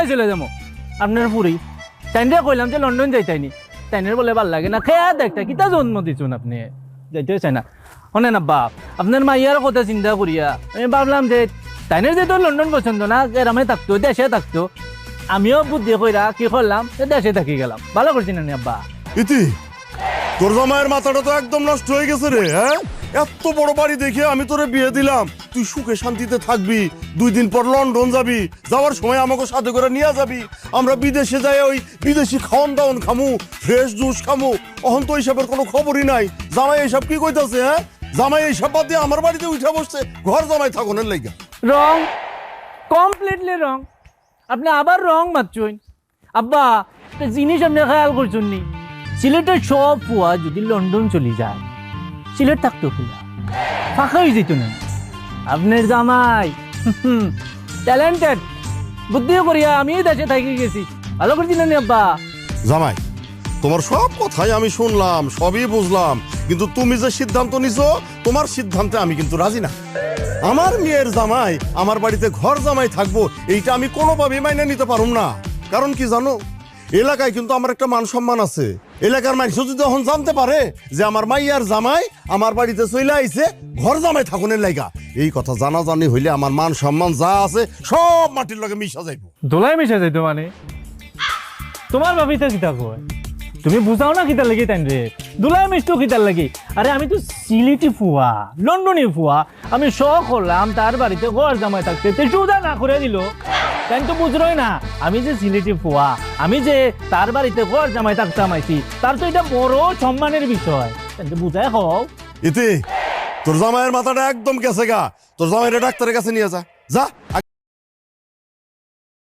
America চলে যাব? আপনার পুরি। তাইনরে কইলাম যে লন্ডন যাইতাইনি। তাইনের বলে ভালো লাগে না। খেয়া দেখটা কিতা জন্ম দিছুন আপনি? যাইতে চাই না। শোনেন আব্বা, আপনার মাইয়ার কথা চিন্তা করিয়া। আমি ভাবলাম যে তাইনের যেহেতু লন্ডন পছন্দ না গ্রামে থাকতো, দেশে থাকতো, আমিও বুদ্ধি কইরা কি করলাম দেশে থাকি গেলাম। ভালো করছি না নি আব্বা। ইতি, তোর জামাইয়ের মাথাটা তো একদম নষ্ট হয়ে গেছে রে হ্যাঁ? এত বড় বাড়ি দেখে আমি তোরে বিয়ে দিলাম। তুই সুখে শান্তিতে থাকবি, দুই দিন পর লন্ডন যাবি, যাওয়ার সময় আমাকে সাথে করে নিয়ে যাবি। আমরা বিদেশে যাই, ওই বিদেশি খাওয়ান দাওয়ান খামু ফ্রেশ জুস খামু। অহন তো এইসবের কোনো খবরই নাই। জামাই এইসব কি কইতাছে হ্যাঁ? জামাই এইসব বাদ দিয়ে আমার বাড়িতে উঠে বসছে, ঘর জামাই থাকুনের লাইগা রং? কমপ্লিটলি রং আপনি আবার রং মারছেন। আব্বা, একটা জিনিস আপনি খেয়াল করছেন নি। সিলেটের সব ফুয়া যদি লন্ডন চলে যায় সিলেট থাকতো ফুলা ফাঁকা হয়ে যেত না। আপনার জামাই ট্যালেন্টেড বুদ্ধিও করিয়া আমি দেশে থাকি গেছি। ভালো করছিলেন নি আব্বা। জামাই, তোমার সব কথাই আমি শুনলাম, সবই বুঝলাম। কিন্তু তুমি যে সিদ্ধান্ত নিছো, তোমার সিদ্ধান্তে আমি কিন্তু রাজি না। আমার মেয়ের জামাই, আমার বাড়িতে ঘর জামাই থাকব, এইটা আমি কোনোভাবেই মাইনে নিতে পারুম না। কারণ কি জানো? এলাকায় কিন্তু আমার একটা মান সম্মান আছে। এলাকার মানুষ যদি তখন জানতে পারে যে আমার মাইয়ার জামাই আমার বাড়িতে চলে আইছে, ঘর জামাই থাকুনের লাইগা। এই কথা জানা জানি হইলে আমার মান সম্মান যা আছে, সব মাটির লগে মিশা যাইব। দোলাই মিশা যাইতো মানে? তোমার ভাবিতে কি কয়? তুমি বুঝাও না কিতার লাগি তাই রে? দুলাই মিষ্টি কিতার লাগি? আরে আমি তো সিলেটি ফুয়া, লন্ডনী ফুয়া। আমি শখ করলাম তার বাড়িতে ঘর জামাই থাকতে। তে সুদা না করে দিল। তাই তো বুঝরই না, আমি যে সিলেটি ফুয়া, আমি যে তার বাড়িতে ঘর জামাই থাকতে আমাইছি তার তো এটা বড় সম্মানের বিষয়। তাই তো বুঝাই হও। ইতি, তোর জামাইয়ের মাথাটা একদম গেছে গা। তোর জামাইয়ের ডাক্তারের কাছে নিয়ে যা। যা